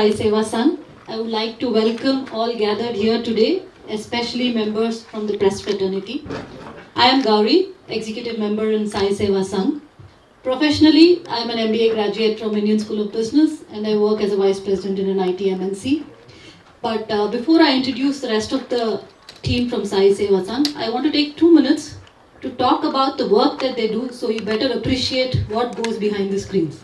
Sai Seva Sangh, I would like to welcome all gathered here today, especially members from the press fraternity. I am Gauri, executive member in Sai Seva Sangh. Professionally, I am an MBA graduate from Indian School of Business and I work as a vice president in an IT MNC. But uh, before I introduce the rest of the team from Sai Seva Sangh, I want to take two minutes to talk about the work that they do so you better appreciate what goes behind the screens.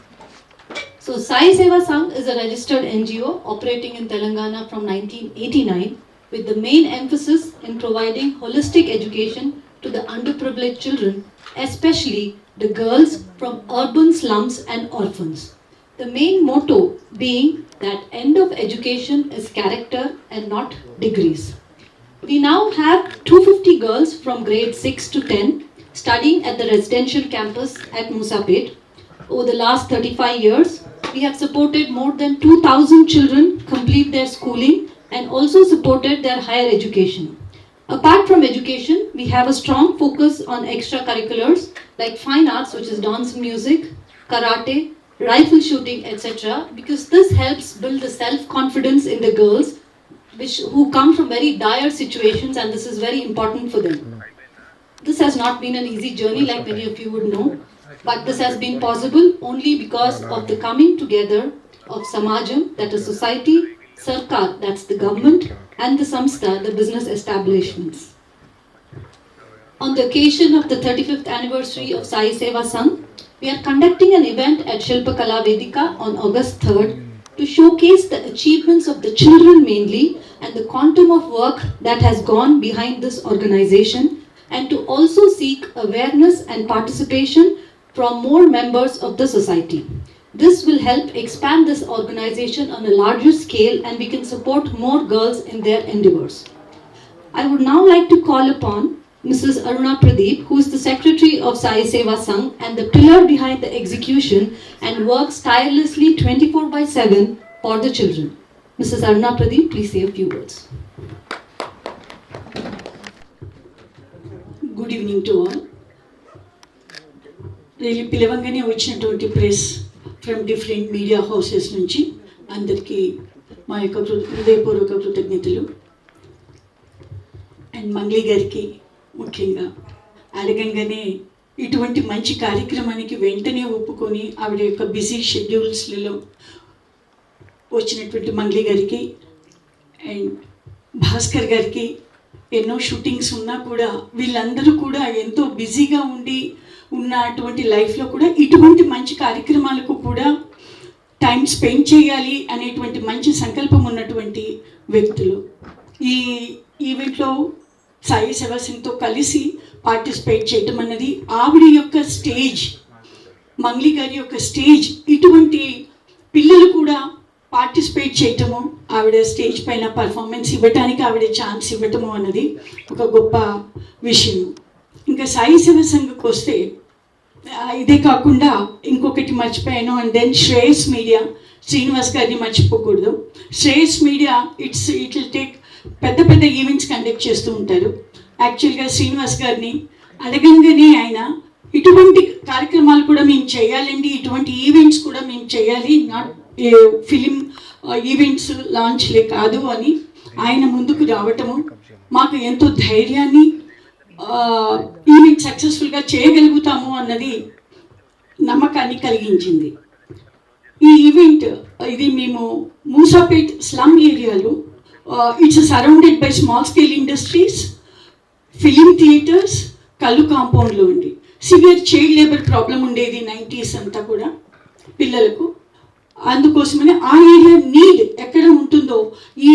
So Sai Seva Sangh is a registered NGO operating in Telangana from 1989 with the main emphasis in providing holistic education to the underprivileged children, especially the girls from urban slums and orphans. The main motto being that end of education is character and not degrees. We now have 250 girls from grade 6 to 10 studying at the residential campus at Musapet. Over the last 35 years, we have supported more than 2,000 children complete their schooling and also supported their higher education. Apart from education, we have a strong focus on extracurriculars like fine arts, which is dance and music, karate, rifle shooting, etc. Because this helps build the self-confidence in the girls, which who come from very dire situations, and this is very important for them. This has not been an easy journey, like many of you would know, but this has been possible only because of the coming together of Samajam, that is society, Sarkar, that's the government, and the Samstha, the business establishments. On the occasion of the 35th anniversary of Sai Seva Sangh, we are conducting an event at Shilpakala Vedika on August 3rd to showcase the achievements of the children mainly and the quantum of work that has gone behind this organization and to also seek awareness and participation from more members of the society. This will help expand this organization on a larger scale and we can support more girls in their endeavors. I would now like to call upon Mrs. Aruna Pradeep, who is the secretary of Sai Seva Sangh and the pillar behind the execution and works tirelessly 24 by 7 for the children. Mrs. Aruna Pradeep, please say a few words. Good evening to all. పిలవంగానే వచ్చినటువంటి press from different media houses నుంచి అందరికీ మా యొక్క హృదయపూర్వక కృతజ్ఞతలు. And Mangli గారికి ముఖ్యంగా అడగంగానే ఇటువంటి మంచి కార్యక్రమానికి వెంటనే ఒప్పుకొని ఆవిడ యొక్క బిజీ షెడ్యూల్స్లలో వచ్చినటువంటి మంగ్లీ గారికి అండ్ భాస్కర్ గారికి ఎన్నో షూటింగ్స్ ఉన్నా కూడా వీళ్ళందరూ కూడా ఎంతో బిజీగా ఉండి ఉన్నటువంటి లైఫ్లో కూడా ఇటువంటి మంచి కార్యక్రమాలకు కూడా టైం స్పెండ్ చేయాలి అనేటువంటి మంచి సంకల్పం ఉన్నటువంటి వ్యక్తులు. ఈ ఈవెంట్లో సాయి శివసింగ్తో కలిసి పార్టిసిపేట్ చేయటం అన్నది ఆవిడ యొక్క స్టేజ్ మంగ్లీ గారి యొక్క స్టేజ్ ఇటువంటి పిల్లలు కూడా పార్టిసిపేట్ చేయటము ఆవిడ స్టేజ్ పైన పర్ఫార్మెన్స్ ఇవ్వటానికి ఆవిడ ఛాన్స్ ఇవ్వటము అన్నది ఒక గొప్ప విషయం. ఇంకా సాయి శివసంగకు వస్తే ఇదే కాకుండా ఇంకొకటి మర్చిపోయాను and then Shreyas media Srinivas గారిని మర్చిపోకూడదు. Shreyas media it's it will take పెద్ద పెద్ద ఈవెంట్స్ కండక్ట్ చేస్తూ ఉంటారు. యాక్చువల్గా శ్రీనివాస్ గారిని అడగంగానే ఆయన ఇటువంటి కార్యక్రమాలు కూడా మేము చేయాలండి ఇటువంటి ఈవెంట్స్ కూడా మేము చేయాలి నాట్ ఫిలిం ఈవెంట్స్ లాంచ్లే కాదు అని ఆయన ముందుకు రావటము మాకు ఎంతో ధైర్యాన్ని ఈవెంట్ సక్సెస్ఫుల్గా చేయగలుగుతాము అన్నది నమ్మకాన్ని కలిగించింది. ఈ ఈవెంట్ ఇది మేము మూసాపేట్ స్లమ్ ఏరియాలో it's surrounded by small scale industries film theatres కళ్ళు కాంపౌండ్లో ఉండి సివియర్ చైల్డ్ లేబర్ ప్రాబ్లం ఉండేది నైంటీస్ అంతా కూడా పిల్లలకు. అందుకోసమని ఆ ఏరియా నీడ్ ఎక్కడ ఉంటుందో ఈ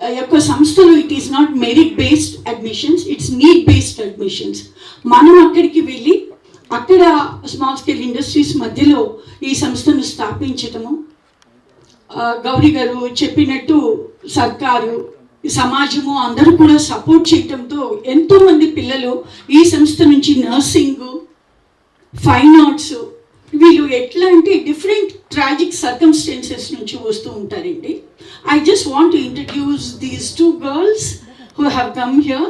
యొక్క సంస్థలు it is not merit based admissions it's need based admissions మనం అక్కడికి వెళ్ళి అక్కడ స్మాల్ స్కేల్ ఇండస్ట్రీస్ మధ్యలో ఈ సంస్థను స్థాపించటము. గౌరీ గారు చెప్పినట్టు సర్కారు సమాజము అందరూ కూడా సపోర్ట్ చేయటంతో ఎంతో మంది పిల్లలు ఈ సంస్థ నుంచి నర్సింగ్ ఫైన్ ఆర్ట్స్ వీళ్ళు ఎట్లా అంటే డిఫరెంట్ ట్రాజిక్ సర్కమ్స్టెన్సెస్ నుంచి వస్తూ ఉంటారండి I just want introduce these two girls who have come here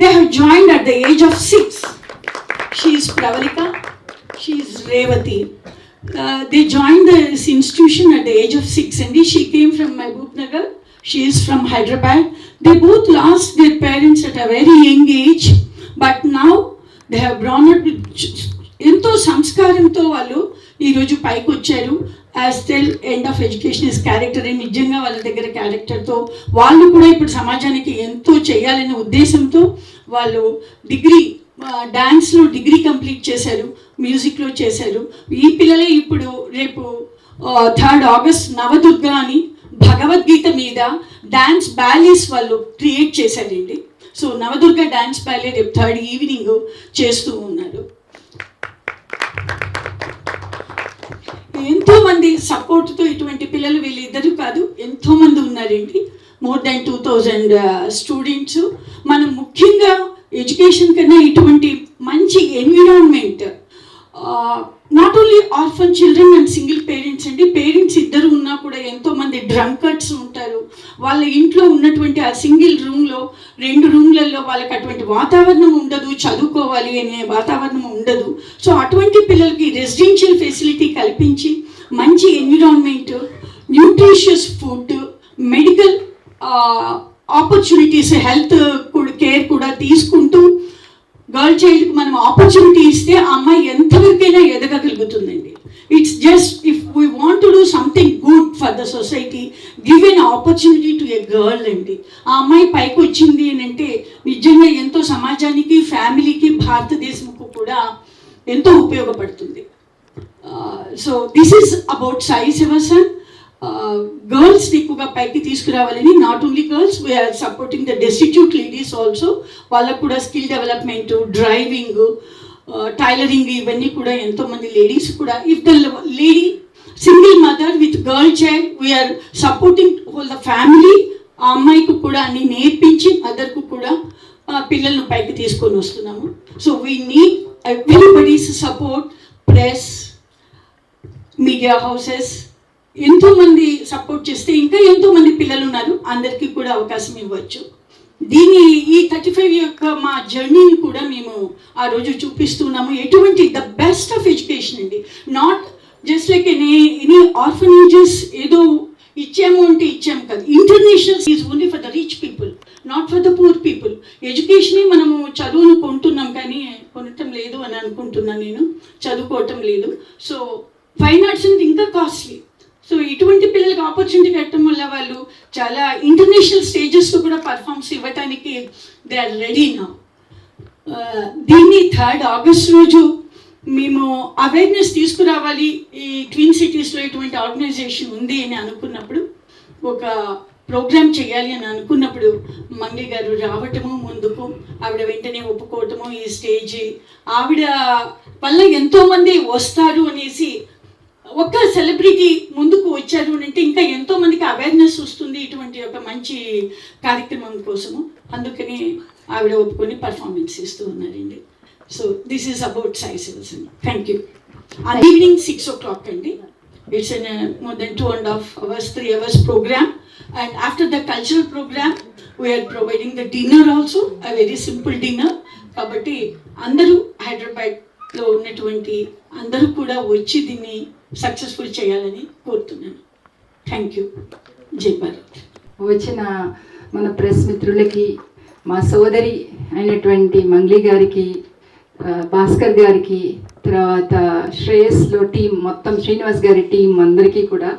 they have joined at the age of six she is Pravalika she is Revathi uh, they joined this institution at the age of six, and she came from Mahbub Nagar. She is from Hyderabad. They both lost their parents at a very young age, they have they ఎంతో సంస్కారంతో వాళ్ళు ఈరోజు పైకి వచ్చారు. As tell end of education is character అని నిజంగా వాళ్ళ దగ్గర క్యారెక్టర్తో వాళ్ళు కూడా ఇప్పుడు సమాజానికి ఎంతో చేయాలనే ఉద్దేశంతో వాళ్ళు డిగ్రీ డ్యాన్స్లో డిగ్రీ కంప్లీట్ చేశారు మ్యూజిక్లో చేశారు. ఈ పిల్లలే ఇప్పుడు రేపు థర్డ్ ఆగస్ట్ నవదుర్గా అని భగవద్గీత మీద డ్యాన్స్ బ్యాలీస్ వాళ్ళు క్రియేట్ చేశారండి. So Navadurga dance ballet third evening చేస్తూ ఉన్నారు. ఎంతో మంది సపోర్ట్తో ఇటువంటి పిల్లలు వీళ్ళిద్దరు కాదు ఎంతో మంది ఉన్నారండి. More than two thousand students. మనం ముఖ్యంగా ఎడ్యుకేషన్ కన్నా ఇటువంటి మంచి environment not only orphan children and single parents అండి. పేరెంట్స్ ఇద్దరు ఉన్నా కూడా ఎంతో మంది డ్రంకర్స్ ఉంటారు. వాళ్ళ ఇంట్లో ఉన్నటువంటి ఆ సింగిల్ రూమ్లో రెండు రూమ్లలో వాళ్ళకి అటువంటి వాతావరణం ఉండదు చదువుకోవాలి అనే వాతావరణం ఉండదు. సో అటువంటి పిల్లలకి రెసిడెన్షియల్ ఫెసిలిటీ కల్పించి మంచి environment nutritious food medical opportunities health care కూడా తీసుకుంటూ గర్ల్ చైల్డ్కి మనం ఆపర్చునిటీ ఇస్తే ఆ అమ్మాయి ఎంతవరకైనా ఎదగగలుగుతుందండి. It's just if we want to do something good for the society give an opportunity to a girl అండి. ఆ అమ్మాయి పైకి వచ్చింది అని అంటే నిజంగా ఎంతో సమాజానికి ఫ్యామిలీకి భారతదేశంకు కూడా ఎంతో ఉపయోగపడుతుంది. So this is about Sai Shivasan girls ఎక్కువగా పైకి తీసుకురావాలని not only girls we are supporting the destitute ladies also వాళ్ళకు కూడా స్కిల్ డెవలప్మెంట్ డ్రైవింగ్ టైలరింగ్ ఇవన్నీ కూడా ఎంతో మంది లేడీస్ కూడా if the lady single mother with girl child we are supporting whole the family ఆ అమ్మాయికి కూడా అన్ని నేర్పించి మదర్కు కూడా పిల్లలను పైకి తీసుకొని వస్తున్నాము. So we need everybody's support press media houses ఎంతోమంది సపోర్ట్ చేస్తే ఇంకా ఎంతో మంది పిల్లలు ఉన్నారు అందరికీ కూడా అవకాశం ఇవ్వచ్చు. దీని ఈ థర్టీ ఫైవ్ యొక్క మా జర్నీని కూడా మేము ఆ రోజు చూపిస్తున్నాము ఎటువంటి ద బెస్ట్ ఆఫ్ ఎడ్యుకేషన్ అండి. Not just like any any orphanages ఏదో ఇచ్చాము అంటే ఇచ్చాము కాదు. International is only for the rich people not for the poor people ఎడ్యుకేషనే మనము చదువును కొంటున్నాం కానీ కొనటం లేదు అని అనుకుంటున్నాను నేను. చదువుకోవటం లేదు. సో ఫైన్ ఆర్ట్స్ అనేది ఇంకా కాస్ట్లీ సో ఇటువంటి పిల్లలకి ఆపర్చునిటీ పెట్టడం వల్ల వాళ్ళు చాలా ఇంటర్నేషనల్ స్టేజెస్లో కూడా పర్ఫార్మ్స్ ఇవ్వటానికి దే ఆర్ రెడీ నా దీన్ని థర్డ్ ఆగస్ట్ రోజు మేము అవేర్నెస్ తీసుకురావాలి. ఈ ట్విన్ సిటీస్లో ఇటువంటి ఆర్గనైజేషన్ ఉంది అని అనుకున్నప్పుడు ఒక ప్రోగ్రామ్ చేయాలి అని అనుకున్నప్పుడు మంగి గారు రావటము ముందుకు ఆవిడ వెంటనే ఒప్పుకోవటము ఈ స్టేజ్ ఆవిడ వల్ల ఎంతోమంది వస్తారు అనేసి ఒక సెలబ్రిటీ ముందుకు వచ్చారు అని అంటే ఇంకా ఎంతో మందికి అవేర్నెస్ వస్తుంది ఇటువంటి ఒక మంచి కార్యక్రమం కోసము. అందుకని ఆవిడ ఒప్పుకొని పర్ఫార్మెన్స్ ఇస్తూ ఉన్నారండి. So this is about Sai Shivasan thank you evening six o'clock అండి. It's an more than two and half hours three hours program and after the cultural program we are providing the dinner also a very simple dinner కాబట్టి అందరూ హైదరాబాద్లో ఉన్నటువంటి అందరూ కూడా వచ్చి దీన్ని successful చేయాలని కోరుతున్నాను. థ్యాంక్ యూ జై భారత్. వచ్చిన మన ప్రెస్ మిత్రులకి మా సోదరి అయినటువంటి మంగ్లీ గారికి భాస్కర్ గారికి తర్వాత శ్రేయస్లో టీం మొత్తం శ్రీనివాస్ గారి టీం అందరికీ కూడా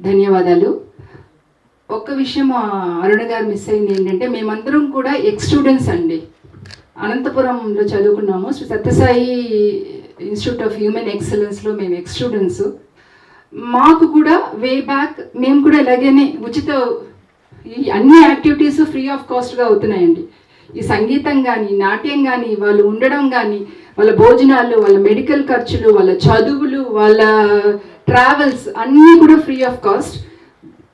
ధన్యవాదాలు. ఒక్క విషయం అరుణ గారు మిస్ అయింది ఏంటంటే మేమందరం కూడా ఎక్స్ స్టూడెంట్స్ అండి. అనంతపురంలో చదువుకున్నాము. Shri Sathya Sai institute of human ఎక్సలెన్స్లో మేము ఎక్స్ స్టూడెంట్స్ మాకు కూడా వే బ్యాక్ మేము కూడా ఇలాగనే ఉచిత ఈ అన్ని యాక్టివిటీస్ ఫ్రీ ఆఫ్ కాస్ట్గా అవుతున్నాయండి. ఈ సంగీతం కానీ నాట్యం కానీ వాళ్ళు ఉండడం కానీ వాళ్ళ భోజనాలు వాళ్ళ మెడికల్ ఖర్చులు వాళ్ళ చదువులు వాళ్ళ ట్రావెల్స్ అన్నీ కూడా ఫ్రీ ఆఫ్ కాస్ట్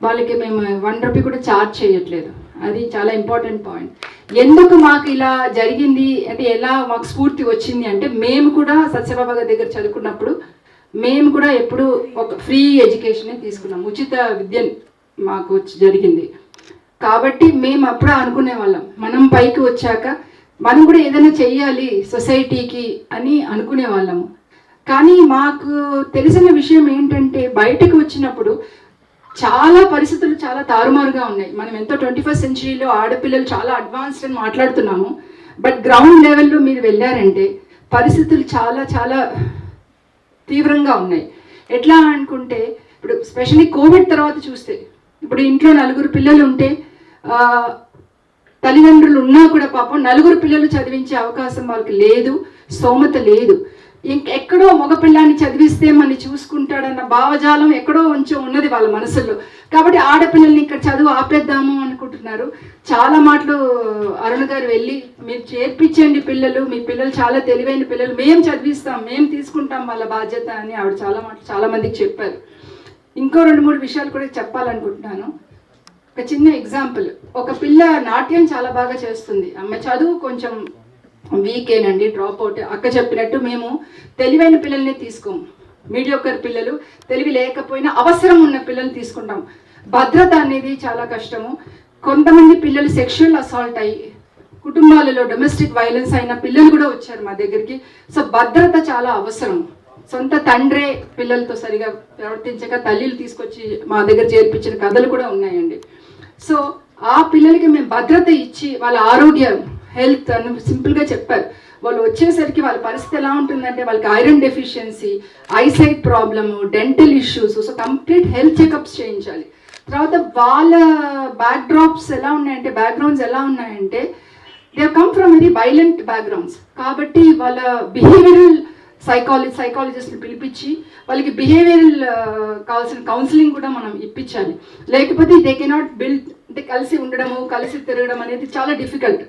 వాళ్ళకి మేము వన్ రూపీ కూడా ఛార్జ్ చేయట్లేదు. అది చాలా ఇంపార్టెంట్ పాయింట్ ఎందుకు మాకు ఇలా జరిగింది? అంటే ఎలా మాకు స్ఫూర్తి వచ్చింది అంటే మేము కూడా సత్యబాబా గారి దగ్గర చదువుకున్నప్పుడు మేము కూడా ఎప్పుడు ఒక ఫ్రీ ఎడ్యుకేషన్ తీసుకున్నాం. ఉచిత విద్య మాకు వచ్చి జరిగింది. కాబట్టి మేము అప్పుడు అనుకునే వాళ్ళం. మనం పైకి వచ్చాక మనం కూడా ఏదైనా చెయ్యాలి సొసైటీకి అని అనుకునే వాళ్ళము. కానీ మాకు తెలిసిన విషయం ఏంటంటే బయటకు వచ్చినప్పుడు చాలా పరిస్థితులు చాలా తారుమారుగా ఉన్నాయి. మనం ఎంతో ట్వంటీ ఫస్ట్ సెంచరీలో ఆడపిల్లలు చాలా అడ్వాన్స్డ్ అని మాట్లాడుతున్నాము. బట్ గ్రౌండ్ లెవెల్లో మీరు వెళ్ళారంటే పరిస్థితులు చాలా చాలా తీవ్రంగా ఉన్నాయి. ఎట్లా అనుకుంటే ఇప్పుడు స్పెషల్లీ కోవిడ్ తర్వాత చూస్తే ఇప్పుడు ఇంట్లో నలుగురు పిల్లలు ఉంటే తల్లిదండ్రులు ఉన్నా కూడా పాపం నలుగురు పిల్లలు చదివించే అవకాశం వాళ్ళకి లేదు స్తోమత లేదు. ఇంకెక్కడో మగ పిల్లాన్ని చదివిస్తే మన చూసుకుంటాడన్న భావజాలం ఎక్కడో కొంచెం ఉన్నది వాళ్ళ మనసుల్లో. కాబట్టి ఆడపిల్లల్ని ఇక్కడ చదువు ఆపేద్దాము అనుకుంటున్నారు. చాలా మాటలు అరుణ్ గారు వెళ్ళి మీరు చేర్పించండి పిల్లలు మీ పిల్లలు చాలా తెలివైన పిల్లలు. మేము చదివిస్తాం మేము తీసుకుంటాం వాళ్ళ బాధ్యత అని ఆవిడ చాలా మాటలు చాలా మందికి చెప్పారు. ఇంకో రెండు మూడు విషయాలు కూడా చెప్పాలనుకుంటున్నాను. ఒక చిన్న ఎగ్జాంపుల్. ఒక పిల్ల నాట్యం చాలా బాగా చేస్తుంది. అమ్మ చదువు కొంచెం వీకేనండి డ్రాప్ అవుట్ అక్క చెప్పినట్టు మేము తెలివైన పిల్లల్ని తీసుకోము మీడియోకర్ పిల్లలు తెలివి లేకపోయినా అవసరం ఉన్న పిల్లల్ని తీసుకుంటాం. భద్రత అనేది చాలా కష్టము. కొంతమంది పిల్లలు సెక్షువల్ అసాల్ట్ అయ్యి కుటుంబాలలో డొమెస్టిక్ వైలెన్స్ అయిన పిల్లలు కూడా వచ్చారు మా దగ్గరికి. సో భద్రత చాలా అవసరం. సొంత తండ్రే పిల్లలతో సరిగా ప్రవర్తించక తల్లిలు తీసుకొచ్చి మా దగ్గర చేర్పించిన కథలు కూడా ఉన్నాయండి. సో ఆ పిల్లలకి మేము భద్రత ఇచ్చి వాళ్ళ ఆరోగ్యం హెల్త్ అని సింపుల్గా చెప్పారు. వాళ్ళు వచ్చేసరికి వాళ్ళ పరిస్థితి ఎలా ఉంటుందంటే వాళ్ళకి iron deficiency eyesight problem dental issues so complete health checkups చేయించాలి. తర్వాత వాళ్ళ బ్యాక్డ్రాప్స్ ఎలా ఉన్నాయంటే బ్యాక్గ్రౌండ్స్ ఎలా ఉన్నాయంటే they come from very violent backgrounds. కాబట్టి వాళ్ళ బిహేవియరల్ సైకాలజీ సైకాలజిస్ట్ని పిలిపించి వాళ్ళకి బిహేవియరల్ కావాల్సిన కౌన్సిలింగ్ కూడా మనం ఇప్పించాలి. లేకపోతే దే కెనాట్ బిల్డ్ అంటే కలిసి ఉండడము కలిసి తిరగడం అనేది చాలా డిఫికల్ట్.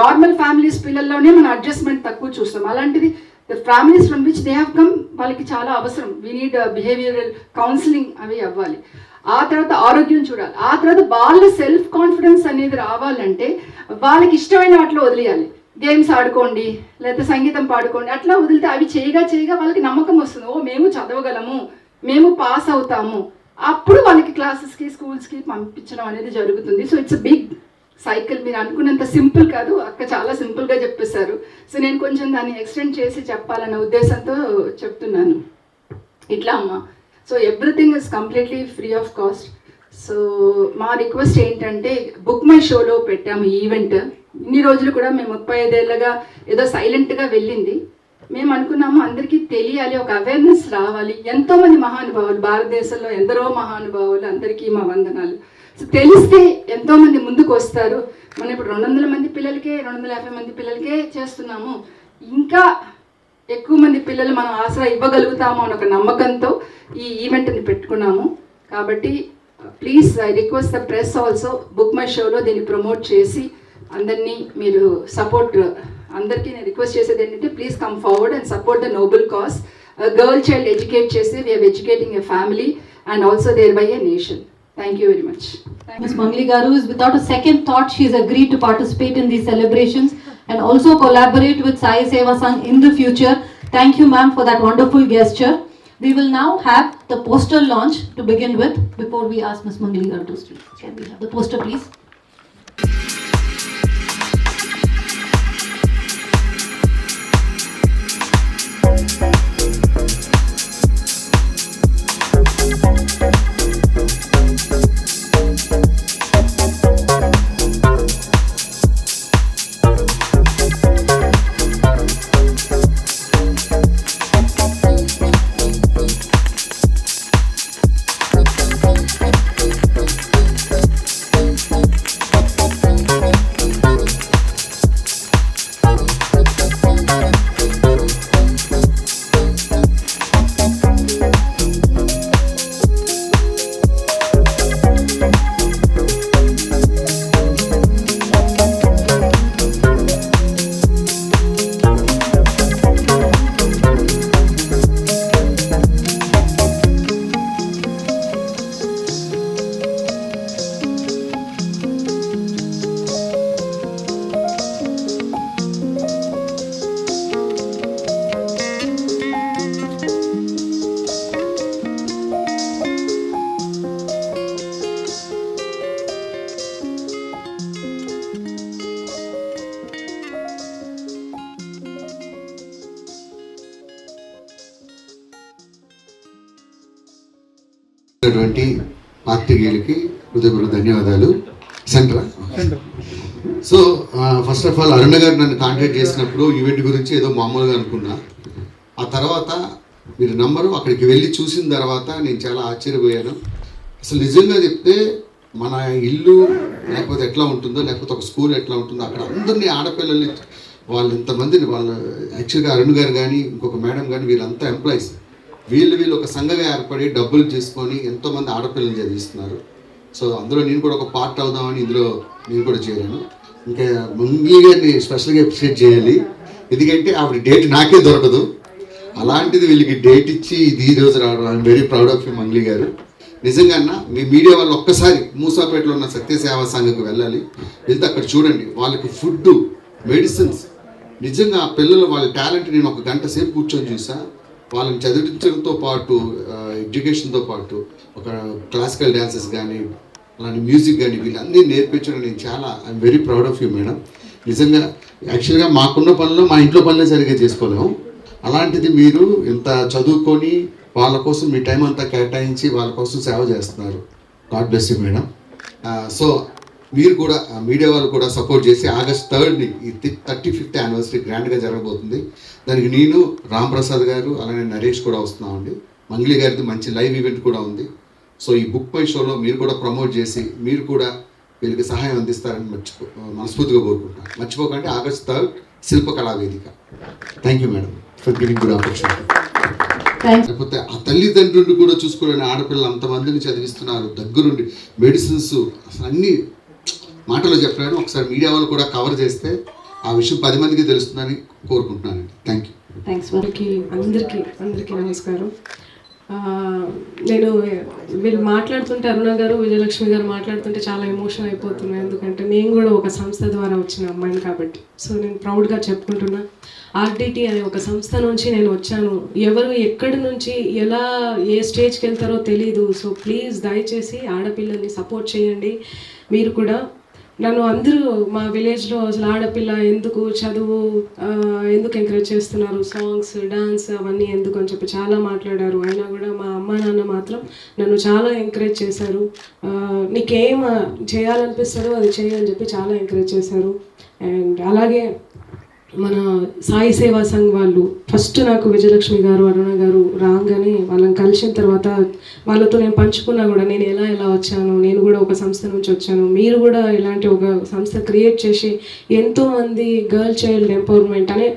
నార్మల్ ఫ్యామిలీస్ పిల్లల్లోనే మనం అడ్జస్ట్మెంట్ తక్కువ చూస్తాం. అలాంటిది the families from which they have come వాళ్ళకి చాలా అవసరం. వీ నీడ్ బిహేవియరల్ కౌన్సిలింగ్ అవి అవ్వాలి. ఆ తర్వాత ఆరోగ్యం చూడాలి. ఆ తర్వాత వాళ్ళ సెల్ఫ్ కాన్ఫిడెన్స్ అనేది రావాలంటే వాళ్ళకి ఇష్టమైన వాటిలో వదిలేయాలి. గేమ్స్ ఆడుకోండి లేకపోతే సంగీతం పాడుకోండి అట్లా వదిలితే అవి చేయగా చేయగా వాళ్ళకి నమ్మకం వస్తుంది. ఓ మేము చదవగలము మేము పాస్ అవుతాము. అప్పుడు వాళ్ళకి క్లాసెస్కి స్కూల్స్కి పంపించడం అనేది జరుగుతుంది. సో ఇట్స్ బిగ్ సైకిల్ మీరు అనుకున్నంత సింపుల్ కాదు అక్క చాలా సింపుల్గా చెప్పేశారు. సో నేను కొంచెం దాన్ని ఎక్స్టెండ్ చేసి చెప్పాలన్న ఉద్దేశంతో చెప్తున్నాను. ఇట్లా అమ్మ. So everything is completely free of cost. So మా రిక్వెస్ట్ ఏంటంటే బుక్ మై షోలో పెట్టాము ఈవెంట్. ఇన్ని రోజులు కూడా మేము ముప్పై ఐదేళ్ళగా ఏదో సైలెంట్గా వెళ్ళింది. మేము అనుకున్నాము అందరికీ తెలియాలి ఒక అవేర్నెస్ రావాలి. ఎంతోమంది మహానుభావులు భారతదేశంలో ఎందరో మహానుభావులు అందరికీ మా వందనాలు. తెలిస్తే ఎంతోమంది ముందుకు వస్తారు. మనం ఇప్పుడు రెండు వందల మంది పిల్లలకే రెండు వందల యాభై మంది పిల్లలకే చేస్తున్నాము. ఇంకా ఎక్కువ మంది పిల్లలు మనం ఆసరా ఇవ్వగలుగుతాము అని ఒక నమ్మకంతో ఈ ఈవెంట్ని పెట్టుకున్నాము. కాబట్టి please I request the press also book my షోలో దీన్ని ప్రమోట్ చేసి అందరినీ మీరు సపోర్ట్ అందరికీ నేను రిక్వెస్ట్ చేసేది ఏంటంటే please come forward and support the noble cause girl child educate చేసి we are educating a family and also there by a nation Thank you very much. Ms. Mangli Garu is without a second thought, she has agreed to participate in these celebrations and also collaborate with Sai Seva Sang in the future. Thank you, ma'am, for that wonderful gesture. We will now have the poster launch to begin with before we ask Ms. Mangli Garu to speak. Can we have the poster, please? పాత్రికేయులకి హృదయపూర్వక ధన్యవాదాలు. Centre? So first of all Aruna గారు నన్ను contact చేసినప్పుడు event గురించి ఏదో మామూలుగా అనుకున్నా. ఆ తర్వాత మీరు నంబరు అక్కడికి వెళ్ళి చూసిన తర్వాత నేను చాలా ఆశ్చర్యపోయాను. అసలు నిజంగా చెప్తే మన ఇల్లు లేకపోతే ఎట్లా ఉంటుందో లేకపోతే ఒక స్కూల్ ఎట్లా ఉంటుందో అక్కడ అందరినీ ఆడపిల్లల్ని వాళ్ళు ఇంతమందిని వాళ్ళు యాక్చువల్గా అరుణ్ గారు కానీ ఇంకొక మేడం కానీ వీళ్ళంతా ఎంప్లాయీస్ వీళ్ళు వీళ్ళు ఒక సంఘగా ఏర్పడి డబ్బులు చేసుకొని ఎంతోమంది ఆడపిల్లలు చదివిస్తున్నారు. సో అందులో నేను కూడా ఒక పార్ట్ అవుదామని ఇందులో నేను కూడా చేరాను. ఇంకా మంగ్లీ గారిని స్పెషల్గా అప్రిషియేట్ చేయాలి. ఎందుకంటే ఆవిడ డేట్ నాకే దొరకదు. అలాంటిది వీళ్ళకి డేట్ ఇచ్చి ఇది ఈ రోజు రావడం I'm very proud of you Mangli గారు. నిజంగా మీ మీడియా వాళ్ళు ఒక్కసారి మూసాపేటలో ఉన్న సత్యసేవా సంఘకు వెళ్ళాలి. వెళ్తే అక్కడ చూడండి వాళ్ళకి ఫుడ్ మెడిసిన్స్. నిజంగా ఆ పిల్లలు వాళ్ళ టాలెంట్ నేను ఒక గంట సేపు కూర్చొని చూసా. వాళ్ళని చదివించడంతో పాటు ఎడ్యుకేషన్తో పాటు ఒక క్లాసికల్ డ్యాన్సెస్ కానీ అలాంటి మ్యూజిక్ కానీ వీళ్ళన్నీ నేర్పించడం నేను చాలా I'm very proud of you madam నిజంగా యాక్చువల్గా మాకున్న పనులు మా ఇంట్లో పనులే సరిగ్గా చేసుకోలేము. అలాంటిది మీరు ఇంత చదువుకొని వాళ్ళ కోసం మీ టైం అంతా కేటాయించి వాళ్ళ కోసం సేవ చేస్తున్నారు. God bless you madam so మీరు కూడా మీడియా వాళ్ళు కూడా సపోర్ట్ చేసి ఆగస్ట్ థర్డ్ని ఈ థర్టీ ఫిఫ్త్ యానివర్సరీ గ్రాండ్గా జరగబోతుంది. దానికి నేను రామ్ ప్రసాద్ గారు అలానే నరేష్ కూడా వస్తున్నామండి. మంగ్లీ గారిది మంచి లైవ్ ఈవెంట్ కూడా ఉంది. సో ఈ బుక్ మై షోలో మీరు కూడా ప్రమోట్ చేసి మీరు కూడా వీళ్ళకి సహాయం అందిస్తారని మర్చిపో మనస్ఫూర్తిగా కోరుకుంటున్నాను. మర్చిపోకండి August third Shilpakala Vedika thank you madam for giving good opportunity లేకపోతే ఆ తల్లిదండ్రులు కూడా చూసుకోలేని ఆడపిల్లలు అంతమందిని చదివిస్తున్నారు. దగ్గరుండి మెడిసిన్స్ అసలు అన్ని మాటలు చెప్పలేను ఒకసారి మీడియా వాళ్ళు కూడా కవర్ చేస్తే ఆ విషయం పది మందికి తెలుస్తుందని కోరుకుంటున్నానండి. థ్యాంక్ యూ థ్యాంక్స్ అందరికీ అందరికీ అందరికీ నమస్కారం. నేను వీళ్ళు మాట్లాడుతుంటే అరుణ గారు విజయలక్ష్మి గారు మాట్లాడుతుంటే చాలా ఎమోషన్ అయిపోతున్నాను ఎందుకంటే నేను కూడా ఒక సంస్థ ద్వారా వచ్చిన అమ్మాయిని కాబట్టి. సో నేను ప్రౌడ్గా చెప్పుకుంటున్నా ఆర్డిటి అనే ఒక సంస్థ నుంచి నేను వచ్చాను. ఎవరు ఎక్కడి నుంచి ఎలా ఏ స్టేజ్కి వెళ్తారో తెలీదు. సో ప్లీజ్ దయచేసి ఆడపిల్లల్ని సపోర్ట్ చేయండి. మీరు కూడా నన్ను అందరూ మా విలేజ్లో అసలు ఆడపిల్ల ఎందుకు చదువు ఎందుకు ఎంకరేజ్ చేస్తున్నారు? సాంగ్స్ డాన్స్ అవన్నీ ఎందుకు అని చెప్పి చాలా మాట్లాడారు. అయినా కూడా మా అమ్మ నాన్న మాత్రం నన్ను చాలా ఎంకరేజ్ చేశారు. నీకేం చేయాలనిపిస్తుందో అది చేయని చెప్పి చాలా ఎంకరేజ్ చేశారు. అండ్ అలాగే మన సాయి సేవా సంఘ్ వాళ్ళు ఫస్ట్ నాకు విజయలక్ష్మి గారు అరుణ గారు రాగానే వాళ్ళని కలిసిన తర్వాత వాళ్ళతో నేను పంచుకున్నా కూడా నేను ఎలా ఎలా వచ్చాను నేను కూడా ఒక సంస్థ నుంచి వచ్చాను. మీరు కూడా ఇలాంటి ఒక సంస్థ క్రియేట్ చేసి ఎంతోమంది గర్ల్ చైల్డ్ ఎంపవర్మెంట్ అనే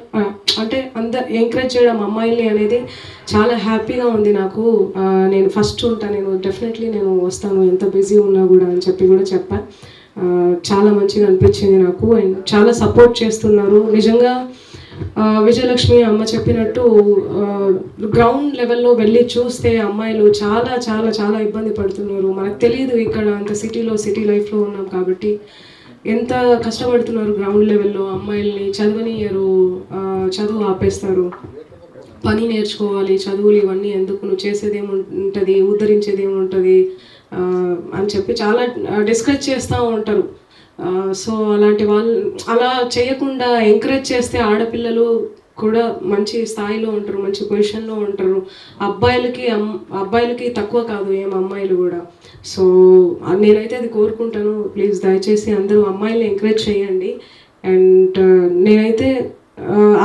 అంటే అంత ఎంకరేజ్ చేయడం అమ్మాయిల్ని అనేది చాలా హ్యాపీగా ఉంది నాకు. నేను ఫస్ట్ ఉంటాను నేను డెఫినెట్లీ నేను వస్తాను ఎంత బిజీ ఉన్నా కూడా అని చెప్పి కూడా చెప్పాను చాలా మంచిగా అనిపించింది నాకు. అండ్ చాలా సపోర్ట్ చేస్తున్నారు. నిజంగా విజయలక్ష్మి అమ్మ చెప్పినట్టు గ్రౌండ్ లెవెల్లో వెళ్ళి చూస్తే అమ్మాయిలు చాలా చాలా చాలా ఇబ్బంది పడుతున్నారు. మనకు తెలియదు ఇక్కడ అంత సిటీలో సిటీ లైఫ్లో ఉన్నాం కాబట్టి. ఎంత కష్టపడుతున్నారు గ్రౌండ్ లెవెల్లో అమ్మాయిల్ని? చదవనియరు చదువు ఆపేస్తారు. పని నేర్చుకోవాలి చదువులు ఇవన్నీ ఎందుకు? నువ్వు చేసేది ఉంటుంది ఉద్ధరించేది ఏముంటుంది అని చెప్పి చాలా డిస్కస్ చేస్తూ ఉంటారు. సో అలాంటి వాళ్ళు అలా చేయకుండా ఎంకరేజ్ చేస్తే ఆడపిల్లలు కూడా మంచి స్థాయిలో ఉంటారు మంచి పొజిషన్లో ఉంటారు. అబ్బాయిలకి అబ్బాయిలకి తక్కువ కాదు ఏం అమ్మాయిలు కూడా. సో నేనైతే అది కోరుకుంటాను. ప్లీజ్ దయచేసి అందరూ అమ్మాయిల్ని ఎంకరేజ్ చేయండి. అండ్ నేనైతే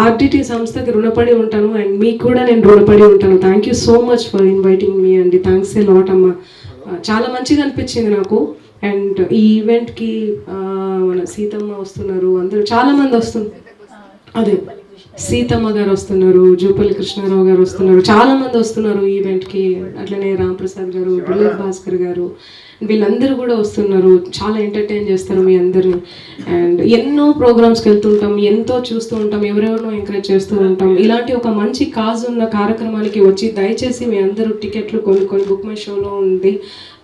ఆర్టీటీ సంస్థకి రుణపడి ఉంటాను. అండ్ మీకు కూడా నేను రుణపడి ఉంటాను. Thank you so much for inviting మీ అండి థ్యాంక్స్ ఏ లాట్ అమ్మా. చాలా మంచిగా అనిపించింది నాకు. అండ్ ఈ ఈవెంట్కి మన సీతమ్మ వస్తున్నారు అందరూ చాలా మంది వస్తున్నారు. అదే. సీతమ్మ గారు వస్తున్నారు జూపల్లి కృష్ణారావు గారు వస్తున్నారు. చాలా మంది వస్తున్నారు ఈవెంట్కి అట్లనే రామ్ప్రసాద్ గారు బుల్లెట్ భాస్కర్ గారు. వీళ్ళందరూ కూడా వస్తున్నారు. చాలా ఎంటర్టైన్ చేస్తారు మీ అందరిని. అండ్ ఎన్నో ప్రోగ్రామ్స్కి వెళ్తుంటాం ఎంతో చూస్తూ ఉంటాం ఎవరెవరినో ఎంకరేజ్ చేస్తూ ఉంటాం. ఇలాంటి ఒక మంచి కాజ్ ఉన్న కార్యక్రమానికి వచ్చి దయచేసి మీ అందరూ టికెట్లు కొనుక్కొని బుక్ మై షోలో ఉంది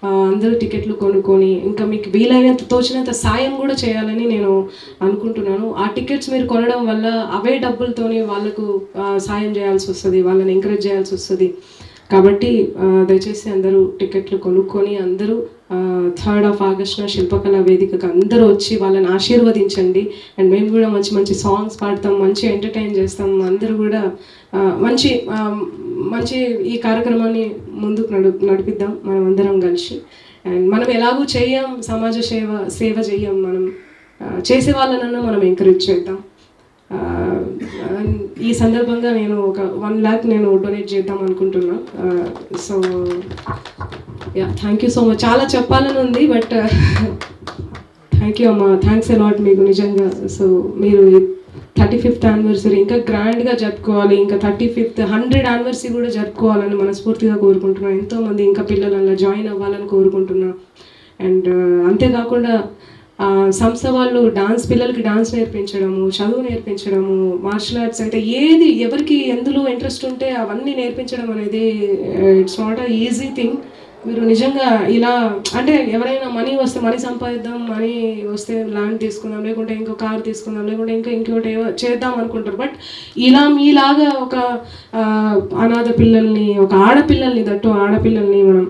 అందరూ టికెట్లు కొనుక్కొని ఇంకా మీకు వీలైనంత తోచినంత సాయం కూడా చేయాలని నేను అనుకుంటున్నాను. ఆ టికెట్స్ మీరు కొనడం వల్ల అవే డబ్బులతోనే వాళ్ళకు సాయం చేయాల్సి వస్తుంది వాళ్ళని ఎంకరేజ్ చేయాల్సి వస్తుంది. కాబట్టి దయచేసి అందరూ టికెట్లు కొనుక్కొని అందరూ థర్డ్ ఆఫ్ ఆగస్ట్న శిల్పకళా వేదికకు అందరూ వచ్చి వాళ్ళని ఆశీర్వదించండి. అండ్ మేము కూడా మంచి మంచి సాంగ్స్ పాడతాం మంచి ఎంటర్టైన్ చేస్తాం. అందరూ కూడా మంచి మంచి ఈ కార్యక్రమాన్ని ముందుకు నడు నడిపిద్దాం మనం అందరం కలిసి. అండ్ మనం ఎలాగూ చేయం సమాజ సేవ సేవ చేయం మనం చేసే వాళ్ళనన్నా మనం ఎంకరేజ్ చేద్దాం. ఈ సందర్భంగా నేను ఒక వన్ ల్యాక్ నేను డొనేట్ చేద్దాం అనుకుంటున్నా. So ya thank you so much చాలా చెప్పాలని ఉంది బట్ థ్యాంక్ యూ అమ్మా. థ్యాంక్స్ అలాట్ మీకు నిజంగా. సో మీరు థర్టీ ఫిఫ్త్ యానివర్సరీ ఇంకా గ్రాండ్గా జరుపుకోవాలి ఇంకా థర్టీ ఫిఫ్త్ హండ్రెడ్ యానివర్సరీ కూడా జరుపుకోవాలని మనస్ఫూర్తిగా కోరుకుంటున్నాను ఎంతోమంది ఇంకా పిల్లలు అలా జాయిన్ అవ్వాలని కోరుకుంటున్నాను అండ్ uh, అంతేకాకుండా సంస్థ వాళ్ళు డాన్స్ పిల్లలకి డాన్స్ నేర్పించడము చదువు నేర్పించడము మార్షల్ ఆర్ట్స్ అంటే ఏది ఎవరికి ఎందులో ఇంట్రెస్ట్ ఉంటే అవన్నీ నేర్పించడం అనేది it's not a easy thing మీరు నిజంగా ఇలా అంటే ఎవరైనా మనీ వస్తే మనీ సంపాదిద్దాం మనీ వస్తే ల్యాండ్ తీసుకుందాం లేకుంటే ఇంకో కార్ తీసుకుందాం లేకుంటే ఇంకా ఇంకోటి చేద్దాం అనుకుంటారు. బట్ ఇలా మీలాగా ఒక అనాథ పిల్లల్ని ఒక ఆడపిల్లల్ని దట్టు ఆడపిల్లల్ని మనం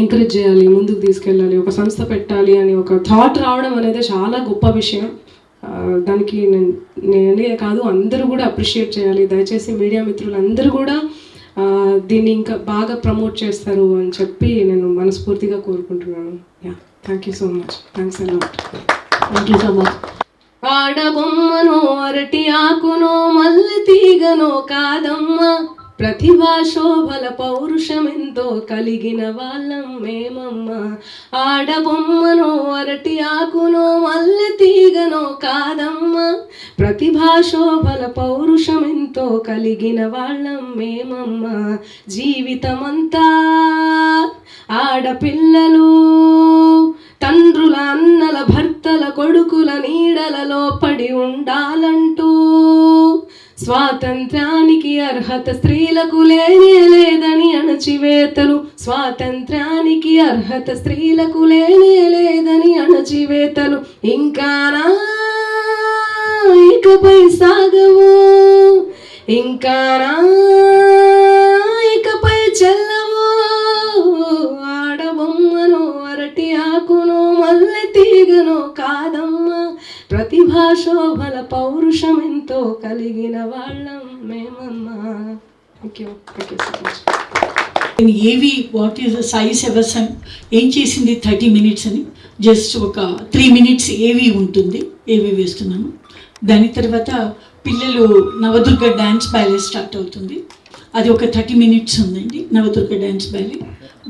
ఎంకరేజ్ చేయాలి ముందుకు తీసుకెళ్ళాలి ఒక సంస్థ పెట్టాలి అని ఒక థాట్ రావడం అనేది చాలా గొప్ప విషయం. దానికి నేను నేనే కాదు అందరూ కూడా అప్రిషియేట్ చేయాలి. దయచేసి మీడియా మిత్రులు అందరూ కూడా దీన్ని ఇంకా బాగా ప్రమోట్ చేస్తారు అని చెప్పి నేను మనస్ఫూర్తిగా కోరుకుంటున్నాను. Ya thank you so much thanks Thank you so much. ఆడబొమ్మనో అరటి ఆకునో మల్లె తీగనో కాదమ్మ. ప్రతిభా శోభల పౌరుషమెంతో కలిగిన వాళ్ళం మేమమ్మ. ఆడబొమ్మనో అరటి ఆకునో మల్లె తీగనో కాదమ్మ. ప్రతిభా శోభల పౌరుషమెంతో కలిగిన వాళ్ళం మేమమ్మ. జీవితమంతా ఆడపిల్లలు. తండ్రుల అన్నల భర్తల కొడుకుల నీడలలో పడి ఉండాలంటూ స్వాతంత్రానికి అర్హత స్త్రీలకు లేనే లేదని అణచివేతలు స్వాతంత్రానికి అర్హత స్త్రీలకు లేనే లేదని అణచివేతలు ఇంకా ఇకపై సాగవు. ఇంకా ఇకపై చెల్లవు. ఆడబొమ్మను అరటి ఆకును మల్లె తీగను కాదమ్మ. ప్రతిభాశోభల పౌరుషం ఎంతో కలిగిన వాళ్ళం మేమమ్మా. Thank you thank you so much AV what is Sai Sevasan ఏం చేసింది థర్టీ మినిట్స్ అని? జస్ట్ ఒక త్రీ మినిట్స్ ఏవి ఉంటుంది ఏవి వేస్తున్నాను. దాని తర్వాత పిల్లలు నవదుర్గ డ్యాన్స్ బ్యాలే స్టార్ట్ అవుతుంది. అది ఒక థర్టీ మినిట్స్ ఉందండి నవదుర్గ డ్యాన్స్ బ్యాలే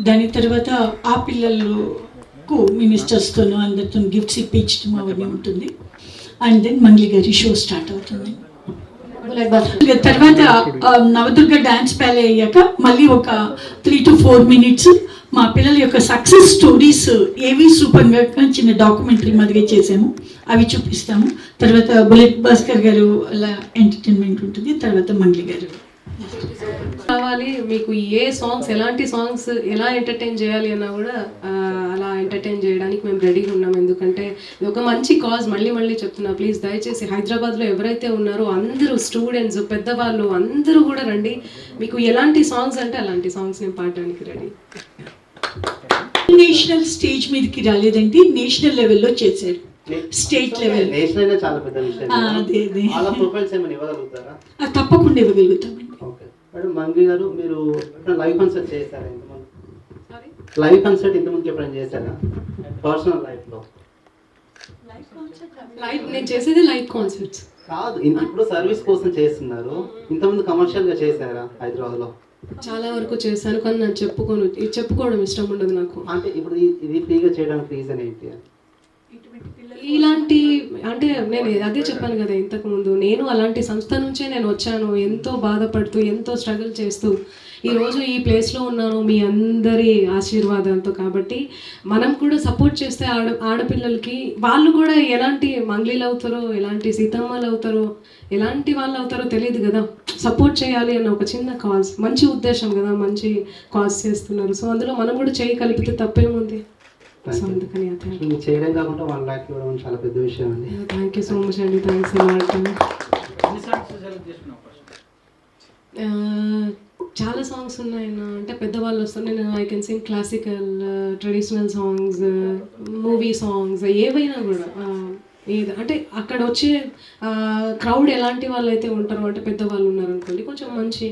దాని తర్వాత ఆ పిల్లలకు మినిస్టర్స్తోనూ అందరితో గిఫ్ట్స్ ఇప్పించడం అవన్నీ ఉంటుంది. అండ్ దెన్ మంగ్లీ గారి షో స్టార్ట్ అవుతుంది. తర్వాత నవదుర్గ డ్యాన్స్ ప్యాలే అయ్యాక మళ్ళీ ఒక త్రీ టు ఫోర్ మినిట్స్ మా పిల్లల యొక్క సక్సెస్ స్టోరీస్ ఏవి సూపర్గా చిన్న డాక్యుమెంటరీ మాదిరిగా చేసాము. అవి చూపిస్తాము. తర్వాత బుల్లెట్ భాస్కర్ గారు అలా ఎంటర్టైన్మెంట్ ఉంటుంది. తర్వాత మంగ్లీ గారు కావాలి మీకు ఏ సాంగ్స్ ఎలాంటి సాంగ్స్ ఎలా ఎంటర్టైన్ చేయాలి అన్నా కూడా అలా ఎంటర్టైన్ చేయడానికి మేము రెడీగా ఉన్నాం. ఎందుకంటే ఇది ఒక మంచి కాజ్ మళ్ళీ మళ్ళీ చెప్తున్నా. ప్లీజ్ దయచేసి హైదరాబాద్లో ఎవరైతే ఉన్నారో అందరూ స్టూడెంట్స్ పెద్దవాళ్ళు అందరూ కూడా రండి. మీకు ఎలాంటి సాంగ్స్ అంటే అలాంటి సాంగ్స్ నేను పాడడానికి రెడీ నేషనల్ స్టేజ్ మీదకి రాలేదండి నేషనల్ లెవెల్లో చేశారు. State level. అదే, తప్పకుండా ఇవ్వగలుగుతామండి. ఓకే మేడం మంగ్లీ గారు మీరు లైవ్ కన్సర్ట్ చేశారా ఇంతమంది లైవ్ కన్సర్ట్ ఇంతమందికి ఎప్పుడైనా చేశారా? పర్సనల్ లైఫ్లో లైవ్ నేను చేసేది లైవ్ కాన్సర్ట్స్ కాదు ఇప్పుడు సర్వీస్ కోసం చేస్తున్నారు. ఇంతమంది కమర్షియల్గా చేశారా హైదరాబాద్లో? చాలా వరకు చేశాను కానీ నాకు చెప్పుకోను చెప్పుకోవడం ఇష్టం ఉండదు నాకు. అంటే ఇప్పుడు ఇది ఫ్రీగా చేయడానికి రీజన్ ఏంటి? ఇలాంటి అంటే నేను అదే చెప్పాను కదా ఇంతకు ముందు నేను అలాంటి సంస్థ నుంచే నేను వచ్చాను ఎంతో బాధపడుతూ ఎంతో స్ట్రగుల్ చేస్తూ. ఈరోజు ఈ ప్లేస్లో ఉన్నాను మీ అందరి ఆశీర్వాదంతో కాబట్టి మనం కూడా సపోర్ట్ చేస్తే ఆడ ఆడపిల్లలకి వాళ్ళు కూడా ఎలాంటి మంగ్లీలు అవుతారో ఎలాంటి సీతమ్మలు అవుతారో ఎలాంటి వాళ్ళు అవుతారో తెలియదు కదా. సపోర్ట్ చేయాలి అన్న ఒక చిన్న కాజ్ మంచి ఉద్దేశం కదా మంచి కాజ్ చేస్తున్నారు. సో అందులో మనం కూడా చేయి కలిపితే తప్పేముంది? సో అందుకని చేయడం కాకుండా వన్ ల్యాక్ ఇవ్వడం చాలా పెద్ద విషయం అండి. థ్యాంక్ యూ సో మచ్ అండి. థ్యాంక్స్ చాలా సాంగ్స్ ఉన్నాయి. అంటే పెద్దవాళ్ళు వస్తారు నేను I can sing classical traditional songs movie songs ఏవైనా కూడా. ఏది అంటే అక్కడ వచ్చే క్రౌడ్ ఎలాంటి వాళ్ళు అయితే ఉంటారో అంటే పెద్దవాళ్ళు ఉన్నారనుకోండి కొంచెం మంచి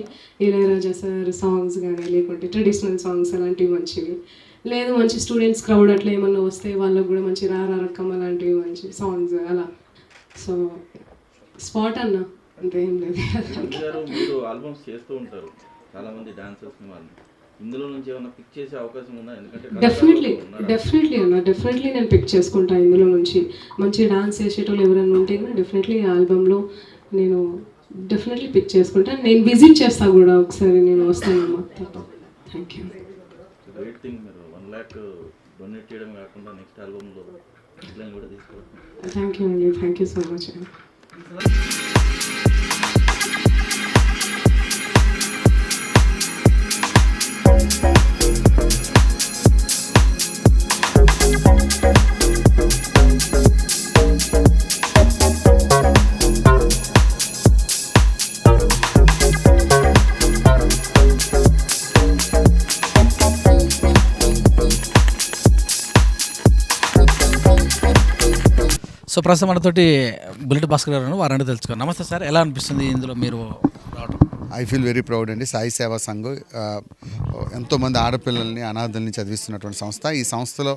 ఇళయరాజా సార్ సాంగ్స్ కానీ లేకుంటే ట్రెడిషనల్ సాంగ్స్ అలాంటివి మంచివి. లేదు మంచి స్టూడెంట్స్ క్రౌడ్ అట్లా ఏమన్నా వస్తే వాళ్ళకు కూడా మంచి రారా రక్కం అలాంటివి మంచి సాంగ్స్ అలా. సో స్పాట్ అన్న అంతే ఏం లేదు. మీరు ఆల్బమ్స్ చేస్తూ ఉంటారు. చాలా మంది డాన్సర్స్ వాళ్ళు. ఇందులో నుంచి ఏమైనా పిక్ చేసే అవకాశం ఉందా? ఎందుకంటే డెఫినెట్లీ. డెఫినెట్లీ అన్న డెఫినెట్లీ నేను పిక్ చేసుకుంటా ఇందులో నుంచి. మంచి డాన్స్ చేసేటోళ్ళు ఎవరైనా ఉంటే డెఫినెట్లీ ఆల్బంలో నేను డెఫినెట్లీ పిక్ చేసుకుంటా. నేను విజిట్ చేస్తా కూడా ఒకసారి నేను వస్తానమ్మా తప్ప థ్యాంక్ యూ ల్యాక్ డొనేట్ చేయడం కాకుండా నెక్స్ట్ ఆల్బమ్లో లైన్ కూడా తీసుకోవాలి థ్యాంక్ యూ అండి thank you so much so ప్రస్తుతం మనతోటి బుల్లెట్ భాస్కర్ గారు వారంటే తెలుసుకోండి నమస్తే సార్. ఎలా అనిపిస్తుంది ఇందులో మీరు రావడం ఐ ఫీల్ వెరీ ప్రౌడ్ అండి. సాయి సేవా సంఘ్ ఎంతోమంది ఆడపిల్లల్ని అనాథల్ని చదివిస్తున్నటువంటి సంస్థ. ఈ సంస్థలో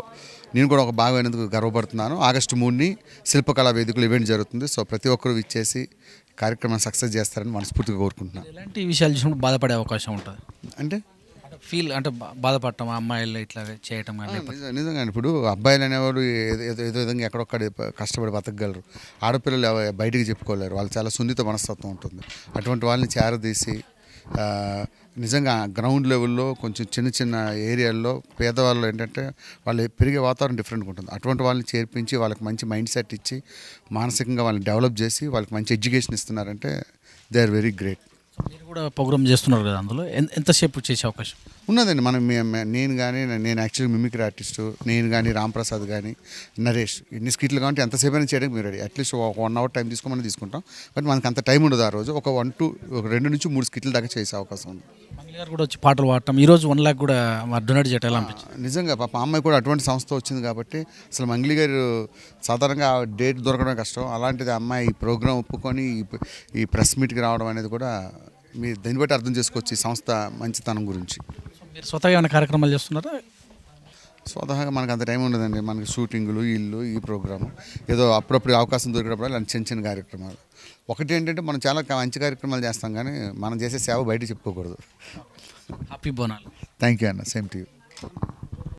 నేను కూడా ఒక భాగమైనందుకు గర్వపడుతున్నాను. ఆగస్టు మూడుని శిల్పకళా వేదికలు ఈవెంట్ జరుగుతుంది. సో ప్రతి ఒక్కరూ ఇచ్చేసి కార్యక్రమం సక్సెస్ చేస్తారని మనస్ఫూర్తిగా కోరుకుంటున్నాను. ఎలాంటి విషయాలు చూసినప్పుడు బాధపడే అవకాశం ఉంటుంది? అంటే ఫీల్ అంటే బాధపడటం అమ్మాయిలు ఇట్లా చేయటం కానీ నిజంగా ఇప్పుడు అబ్బాయిలు అనేవాడు ఏదో విధంగా ఎక్కడొక్కడ కష్టపడి బతకగలరు. ఆడపిల్లలు బయటికి చెప్పుకోలేరు. వాళ్ళు చాలా సున్నిత మనస్తత్వం ఉంటుంది. అటువంటి వాళ్ళని చేరదీసి నిజంగా గ్రౌండ్ లెవెల్లో కొంచెం చిన్న చిన్న ఏరియాల్లో పేదవాళ్ళు ఏంటంటే వాళ్ళు పెరిగే వాతావరణం డిఫరెంట్గా ఉంటుంది. అటువంటి వాళ్ళని చేర్పించి వాళ్ళకి మంచి మైండ్ సెట్ ఇచ్చి మానసికంగా వాళ్ళని డెవలప్ చేసి వాళ్ళకి మంచి ఎడ్యుకేషన్ ఇస్తున్నారంటే దే ఆర్ వెరీ గ్రేట్. మీరు కూడా ప్రోగ్రామ్ చేస్తున్నారు కదా అందులో? ఎంతసేపు చేసే అవకాశం? ఉన్నదండి. మనం నేను కానీ నేను యాక్చువల్లీ మిమిక్రీ ఆర్టిస్టు నేను కానీ రాంప్రసాద్ కానీ నరేష్ ఎన్ని స్కిట్లు కాబట్టి ఎంతసేపు అయినా చేయడానికి మీరు రెడీ. అట్లీస్ట్ ఒక వన్ అవర్ టైం తీసుకోమని తీసుకుంటాం. బట్ మనకు అంత టైం ఉండదు ఆ రోజు. ఒక వన్ టూ ఒక రెండు నుంచి మూడు స్కిట్ల దాకా చేసే అవకాశం ఉంది. గారు కూడా వచ్చి పాటలు పాడటం. ఈరోజు వన్ లాక్ కూడా డొనేట్ చేయటం ఎలా అనిపించింది? నిజంగా పాప అమ్మాయి కూడా అటువంటి సంస్థ వచ్చింది కాబట్టి అసలు మంగ్లీ గారు సాధారణంగా ఆ డేట్ దొరకడం కష్టం. అలాంటిది ఆ అమ్మాయి ఈ ప్రోగ్రామ్ ఒప్పుకొని ఈ- ప్రెస్ మీట్కి రావడం అనేది కూడా మీరు దీన్ని బట్టి అర్థం చేసుకోవచ్చు ఈ సంస్థ మంచితనం గురించి. మీరు స్వతహాగా ఏమైనా కార్యక్రమాలు చేస్తున్నారా? స్వతహాగా మనకు అంత టైం ఉండదండి. మనకి షూటింగులు ఇల్లు ఈ ప్రోగ్రాము. ఏదో అప్పుడప్పుడు అవకాశం దొరికినప్పుడు ఇలాంటి చిన్న చిన్న కార్యక్రమాలు. ఒకటి ఏంటంటే మనం చాలా మంచి కార్యక్రమాలు చేస్తాం కానీ మనం చేసే సేవ బయట చెప్పుకోకూడదు. హ్యాపీ బోనాలు. థ్యాంక్ యూ అన్న. Same to you